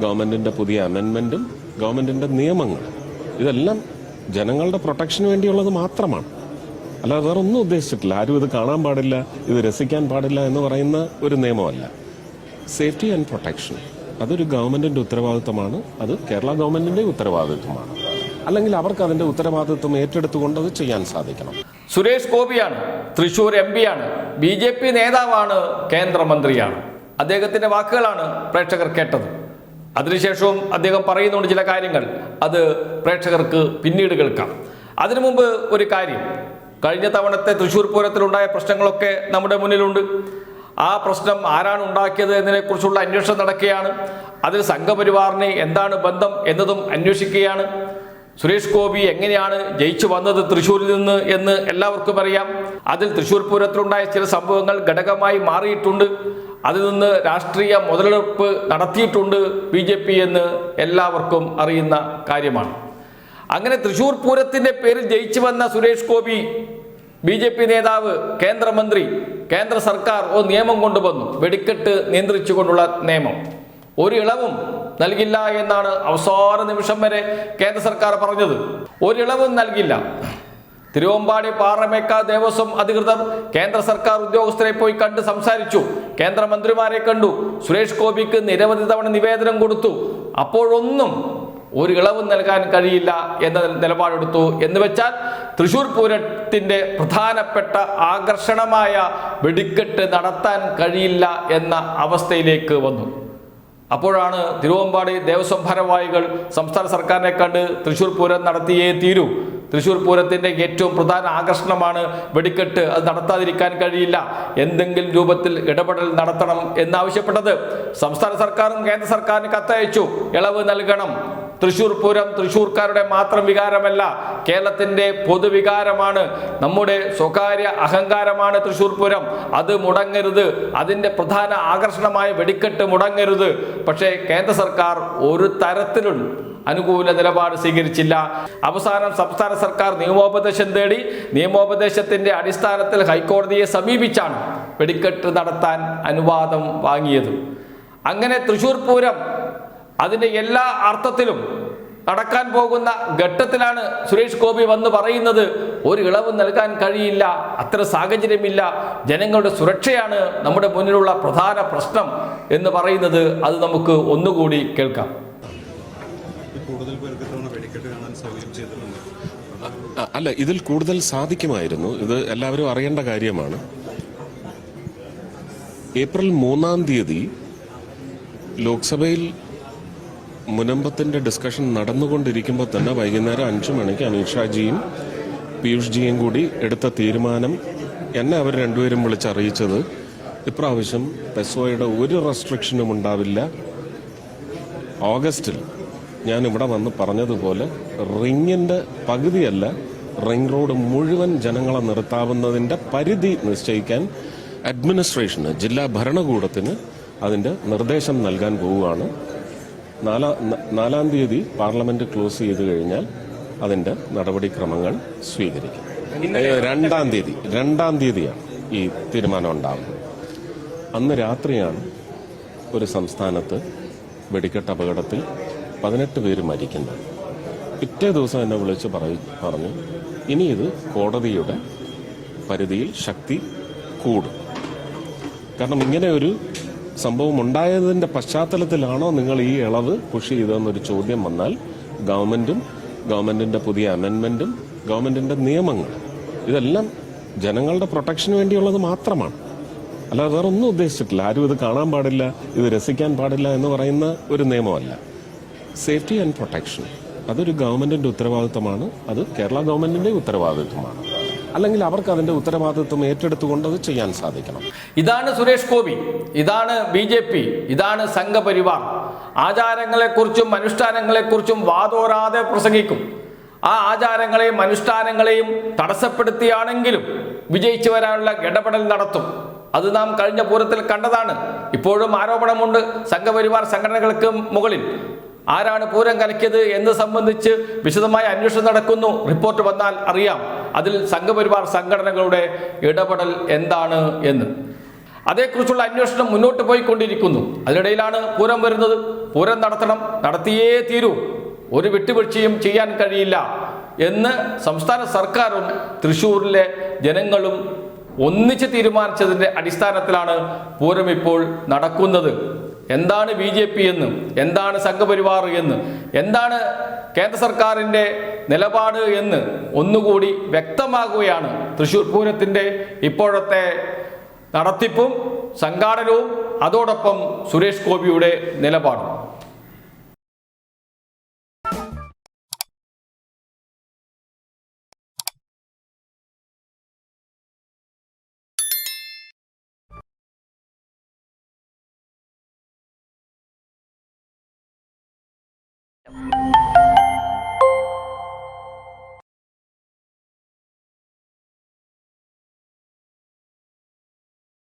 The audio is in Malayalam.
ഗവൺമെന്റിന്റെ പുതിയ അമെൻമെന്റും ഗവൺമെന്റിന്റെ നിയമങ്ങൾ ഇതെല്ലാം ജനങ്ങളുടെ പ്രൊട്ടക്ഷന് വേണ്ടിയുള്ളത് മാത്രമാണ്. അല്ലാതെ വേറെ ഒന്നും ഉദ്ദേശിച്ചിട്ടില്ല. ആരും ഇത് കാണാൻ പാടില്ല ഇത് രസിക്കാൻ പാടില്ല എന്ന് പറയുന്ന ഒരു നിയമമല്ല. സേഫ്റ്റി ആൻഡ് പ്രൊട്ടക്ഷൻ അതൊരു ഗവൺമെന്റിന്റെ ഉത്തരവാദിത്തമാണ് അത് കേരള ഗവൺമെന്റിന്റെ ഉത്തരവാദിത്തമാണ് അല്ലെങ്കിൽ അവർക്ക് അതിന്റെ ഉത്തരവാദിത്വം ഏറ്റെടുത്തുകൊണ്ട് അത് ചെയ്യാൻ സാധിക്കണം. സുരേഷ് ഗോപിയാണ് തൃശൂർ എം ആണ് ബി ജെ പി നേതാവാണ് കേന്ദ്രമന്ത്രിയാണ്. അദ്ദേഹത്തിന്റെ വാക്കുകളാണ് പ്രേക്ഷകർ കേട്ടത്. അതിനുശേഷവും അദ്ദേഹം പറയുന്നുണ്ട് ചില കാര്യങ്ങൾ. അത് പ്രേക്ഷകർക്ക് പിന്നീട് കേൾക്കാം. അതിനു മുമ്പ് ഒരു കാര്യം. കഴിഞ്ഞ തവണത്തെ തൃശ്ശൂർ പൂരത്തിലുണ്ടായ പ്രശ്നങ്ങളൊക്കെ നമ്മുടെ മുന്നിലുണ്ട്. ആ പ്രശ്നം ആരാണ് ഉണ്ടാക്കിയത് എന്നതിനെക്കുറിച്ചുള്ള അന്വേഷണം നടക്കുകയാണ്. അതിൽ സംഘപരിവാറിന് എന്താണ് ബന്ധം എന്നതും അന്വേഷിക്കുകയാണ്. സുരേഷ് ഗോപി എങ്ങനെയാണ് ജയിച്ചു വന്നത് തൃശ്ശൂരിൽ നിന്ന് എന്ന് എല്ലാവർക്കും അറിയാം. അതിൽ തൃശ്ശൂർ പൂരത്തിലുണ്ടായ ചില സംഭവങ്ങൾ ഘടകമായി മാറിയിട്ടുണ്ട്. അതിൽ നിന്ന് രാഷ്ട്രീയ മുതലെടുപ്പ് നടത്തിയിട്ടുണ്ട് ബി ജെ പി എന്ന് എല്ലാവർക്കും അറിയുന്ന കാര്യമാണ്. അങ്ങനെ തൃശൂർ പൂരത്തിന്റെ പേരിൽ ജയിച്ചു വന്ന Suresh Gopi B J P നേതാവ് കേന്ദ്രമന്ത്രി കേന്ദ്ര സർക്കാർ ഒരു നിയമം കൊണ്ടുവന്നു വെടിക്കെട്ട് നിയന്ത്രിച്ചുകൊണ്ടുള്ള നിയമം. ഒരു ഇളവും നൽകില്ല എന്നാണ് അവസാന നിമിഷം വരെ കേന്ദ്ര സർക്കാർ പറഞ്ഞത്. ഒരു ഇളവും നൽകില്ല. തിരുവമ്പാടി പാറമേക്ക ദേവസ്വം അധികൃതർ കേന്ദ്ര സർക്കാർ ഉദ്യോഗസ്ഥരെ പോയി കണ്ട് സംസാരിച്ചു. കേന്ദ്രമന്ത്രിമാരെ കണ്ടു. സുരേഷ് ഗോപിക്ക് നിരവധി തവണ നിവേദനം കൊടുത്തു. അപ്പോഴൊന്നും ഒരു ഇളവ് നൽകാൻ കഴിയില്ല എന്ന നിലപാടെടുത്തു. എന്ന് വെച്ചാൽ തൃശൂർ പൂരത്തിന്റെ പ്രധാനപ്പെട്ട ആകർഷണമായ വെടിക്കെട്ട് നടത്താൻ കഴിയില്ല എന്ന അവസ്ഥയിലേക്ക് വന്നു. അപ്പോഴാണ് തിരുവമ്പാടി ദേവസ്വം ഭാരവാഹികൾ സംസ്ഥാന സർക്കാരിനെ കണ്ട് തൃശൂർ പൂരം നടത്തിയേ തീരൂ. തൃശൂർ പൂരത്തിന്റെ ഏറ്റവും പ്രധാന ആകർഷണമാണ് വെടിക്കെട്ട്. അത് നടത്താതിരിക്കാൻ കഴിയില്ല. എന്തെങ്കിലും രൂപത്തിൽ ഇടപെടൽ നടത്തണം എന്നാവശ്യപ്പെട്ടത് സംസ്ഥാന സർക്കാരും കേന്ദ്ര സർക്കാരിന് കത്തയച്ചു. ഇളവ് നൽകണം. തൃശ്ശൂർ പൂരം തൃശ്ശൂർക്കാരുടെ മാത്രം വികാരമല്ല കേരളത്തിന്റെ പൊതുവികാരമാണ്. നമ്മുടെ സ്വകാര്യ അഹങ്കാരമാണ് തൃശ്ശൂർ പൂരം. അത് മുടങ്ങരുത്. അതിന്റെ പ്രധാന ആകർഷണമായ വെടിക്കെട്ട് മുടങ്ങരുത്. പക്ഷേ കേന്ദ്ര സർക്കാർ ഒരു തരത്തിലും അനുകൂല നിലപാട് സ്വീകരിച്ചില്ല. അവസാനം സംസ്ഥാന സർക്കാർ നിയമോപദേശം തേടി നിയമോപദേശത്തിന്റെ അടിസ്ഥാനത്തിൽ ഹൈക്കോടതിയെ സമീപിച്ചാണ് വെടിക്കെട്ട് നടത്താൻ അനുവാദം വാങ്ങിയത്. അങ്ങനെ തൃശൂർ പൂരം അതിന്റെ എല്ലാ അർത്ഥത്തിലും നടക്കാൻ പോകുന്ന ഘട്ടത്തിലാണ് സുരേഷ് ഗോപി വന്ന് പറയുന്നത് ഒരു ഇളവ് നൽകാൻ കഴിയില്ല അത്ര സാഹചര്യമില്ല ജനങ്ങളുടെ സുരക്ഷയാണ് നമ്മുടെ മുന്നിലുള്ള പ്രധാന പ്രശ്നം എന്ന് പറയുന്നത്. അത് നമുക്ക് ഒന്നുകൂടി കേൾക്കാം. കൂടുതൽ പേർക്ക് വെടിക്കെട്ട് കാണാൻ സൗകര്യം ചെയ്തിട്ടുണ്ട്. അല്ല ഇതിൽ കൂടുതൽ സാധിക്കുമായിരുന്നു. ഇത് എല്ലാവരും അറിയേണ്ട കാര്യമാണ്. ഏപ്രിൽ മൂന്നാം തീയതി ലോക്സഭയിൽ മുനമ്പത്തിന്റെ ഡിസ്കഷൻ നടന്നുകൊണ്ടിരിക്കുമ്പോൾ തന്നെ വൈകുന്നേരം അഞ്ചു മണിക്ക് അമിത്ഷാജിയും പീയൂഷ് ജിയും കൂടി എടുത്ത തീരുമാനം എന്നെ അവർ രണ്ടുപേരും വിളിച്ചറിയിച്ചത്. ഇപ്രാവശ്യം പെസോയുടെ ഒരു റെസ്ട്രിക്ഷനും ഉണ്ടാവില്ല. ഓഗസ്റ്റിൽ ഞാൻ ഇവിടെ വന്ന് പറഞ്ഞതുപോലെ റിങ്ങിന്റെ പകുതിയല്ല റിംഗ് റോഡ് മുഴുവൻ ജനങ്ങളെ നിർത്താവുന്നതിന്റെ പരിധി നിശ്ചയിക്കാൻ അഡ്മിനിസ്ട്രേഷന് ജില്ലാ ഭരണകൂടത്തിന് അതിന്റെ നിർദ്ദേശം നൽകാൻ പോവുകയാണ്. നാലാ നാലാം തീയതി പാർലമെന്റ് ക്ലോസ് ചെയ്ത് കഴിഞ്ഞാൽ അതിന്റെ നടപടിക്രമങ്ങൾ സ്വീകരിക്കും. രണ്ടാം തീയതി രണ്ടാം തീയതിയാണ് ഈ തീരുമാനം ഉണ്ടാകുന്നത് അന്ന് രാത്രിയാണ് ഒരു സംസ്ഥാനത്ത് വെടിക്കെട്ട് അപകടത്തിൽ പതിനെട്ട് പേര് മരിക്കുന്നത് പിറ്റേ ദിവസം എന്നെ വിളിച്ച് പറയു പറഞ്ഞു ഇനി ഇത് കോടതിയുടെ പരിധിയിൽ ശക്തി കൂടും. കാരണം ഇങ്ങനെ ഒരു സംഭവം ഉണ്ടായതിന്റെ പശ്ചാത്തലത്തിലാണോ നിങ്ങൾ ഈ ഇളവ് പുഷ് ചെയ്തതെന്നൊരു ചോദ്യം വന്നാൽ ഗവൺമെന്റും ഗവൺമെന്റിന്റെ പുതിയ അമെൻമെന്റും ഗവൺമെന്റിന്റെ നിയമങ്ങൾ ഇതെല്ലാം ജനങ്ങളുടെ പ്രൊട്ടക്ഷന് വേണ്ടിയുള്ളത് മാത്രമാണ്. അല്ലാതെ വേറെ ഒന്നും ഉദ്ദേശിച്ചിട്ടില്ല. ആരും ഇത് കാണാൻ പാടില്ല ഇത് രസിക്കാൻ പാടില്ല എന്ന് പറയുന്ന ഒരു നിയമമല്ല. Safety and protection. അതൊരു ഗവൺമെന്റിന്റെ ഉത്തരവാദിത്തമാണ് അത് കേരള ഗവൺമെന്റിന്റെ ഉത്തരവാദിത്തമാണ് അല്ലെങ്കിൽ അവർക്ക് അതിന്റെ ഉത്തരവാദിത്വം ഏറ്റെടുത്തുകൊണ്ട് അത് ചെയ്യാൻ സാധിക്കണം. ഇതാണ് സുരേഷ് ഗോപി. ഇതാണ് ബി ജെ പി. ഇതാണ് സംഘപരിവാർ. ആചാരങ്ങളെക്കുറിച്ചും അനുഷ്ഠാനങ്ങളെക്കുറിച്ചും വാതോരാതെ പ്രസംഗിക്കും. ആ ആചാരങ്ങളെയും അനുഷ്ഠാനങ്ങളെയും തടസ്സപ്പെടുത്തിയാണെങ്കിലും വിജയിച്ചു വരാനുള്ള ഇടപെടൽ നടത്തും. അത് നാം കഴിഞ്ഞ പൂരത്തിൽ കണ്ടതാണ്. ഇപ്പോഴും ആരോപണമുണ്ട്. സംഘപരിവാർ സംഘടനകൾക്ക് മുകളിൽ. ആരാണ് പൂരം കലക്കിയത് എന്ന് സംബന്ധിച്ച് വിശദമായ അന്വേഷണം നടക്കുന്നു. റിപ്പോർട്ട് വന്നാൽ അറിയാം. അതിൽ സംഘപരിവാർ സംഘടനകളുടെ ഇടപെടൽ എന്താണ് എന്ന്. അതേക്കുറിച്ചുള്ള അന്വേഷണം മുന്നോട്ട് പോയിക്കൊണ്ടിരിക്കുന്നു. അതിനിടയിലാണ് പൂരം വരുന്നത്. പൂരം നടത്തണം. നടത്തിയേ തീരൂ. ഒരു വിട്ടുവീഴ്ചയും ചെയ്യാൻ കഴിയില്ല എന്ന് സംസ്ഥാന സർക്കാരും തൃശ്ശൂരിലെ ജനങ്ങളും ഒന്നിച്ച് തീരുമാനിച്ചതിന്റെ അടിസ്ഥാനത്തിലാണ് പൂരം ഇപ്പോൾ നടക്കുന്നത്. എന്താണ് ബി ജെ പി എന്ന്? എന്താണ് സംഘപരിവാർ എന്ന്? എന്താണ് കേന്ദ്ര സർക്കാരിന്റെ നിലപാട് എന്ന് ഒന്നുകൂടി വ്യക്തമാകുകയാണ് തൃശ്ശൂർ പൂരത്തിന്റെ ഇപ്പോഴത്തെ നടത്തിപ്പും സംഘാടനവും അതോടൊപ്പം സുരേഷ് ഗോപിയുടെ നിലപാടും.